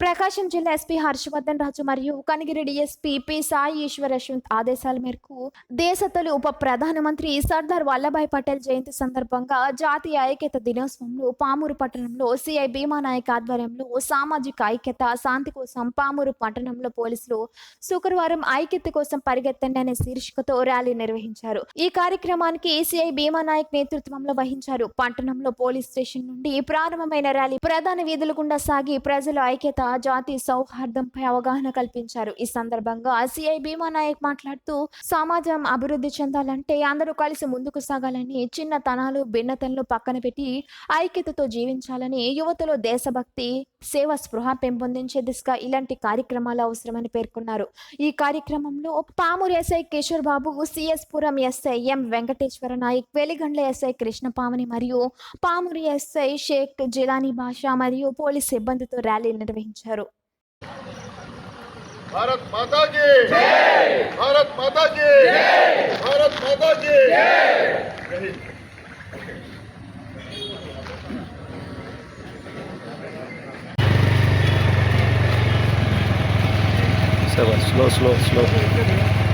ప్రకాశం జిల్లా ఎస్పీ హర్షవర్ధన్ రాజు మరియు Kanigiri SP P Sai Eshwar Yashwant ఆదేశాల మేరకు దేశతొలి ఉప ప్రధానమంత్రి సర్దార్ వల్లభాయ్ పటేల్ జయంతి సందర్భంగా జాతీయ ఐక్యత దినోత్సవంలో పామూరు పట్టణంలో సిఐ భీమా నాయక్ ఆధ్వర్యంలో సామాజిక ఐక్యత శాంతి కోసం పామూరు పట్టణంలో పోలీసులు శుక్రవారం ఐక్యత కోసం పరిగెత్తండి అనే శీర్షికతో ర్యాలీ నిర్వహించారు. ఈ కార్యక్రమానికి సిఐ భీమా నాయక్ నేతృత్వంలో వహించారు. పట్టణంలో పోలీస్ స్టేషన్ నుండి ప్రారంభమైన ర్యాలీ ప్రధాన వీధుల గుండా సాగి ప్రజల ఐక్యత జాతి సౌహార్దంపై అవగాహన కల్పించారు. ఈ సందర్భంగా సిఐ భీమా నాయక్ మాట్లాడుతూ సమాజం అభివృద్ధి చెందాలంటే అందరూ కలిసి ముందుకు సాగాలని చిన్న తనాలు భిన్నతలను పక్కన పెట్టి ఐక్యతతో జీవించాలని యువతలో దేశభక్తి సేవా స్పృహ పెంపొందించే దిశగా ఇలాంటి కార్యక్రమాలు అవసరమని పేర్కొన్నారు. ఈ కార్యక్రమంలో Pamuru SI Kishore Babu CS Puram SI M Venkateswara Naik Veligandla SI కృష్ణపామని మరియు పామూరు ఎస్ఐ షేక్ జిలానీ భాషా మరియు పోలీస్ సిబ్బందితో ర్యాలీ నిర్వహించారు. భారత్ మాతాజీ భారత్ మాతాజీ భారత్ మాతాజీ చేసేవారు స్లో స్లో స్లో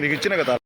నీకు ఇచ్చిన కదా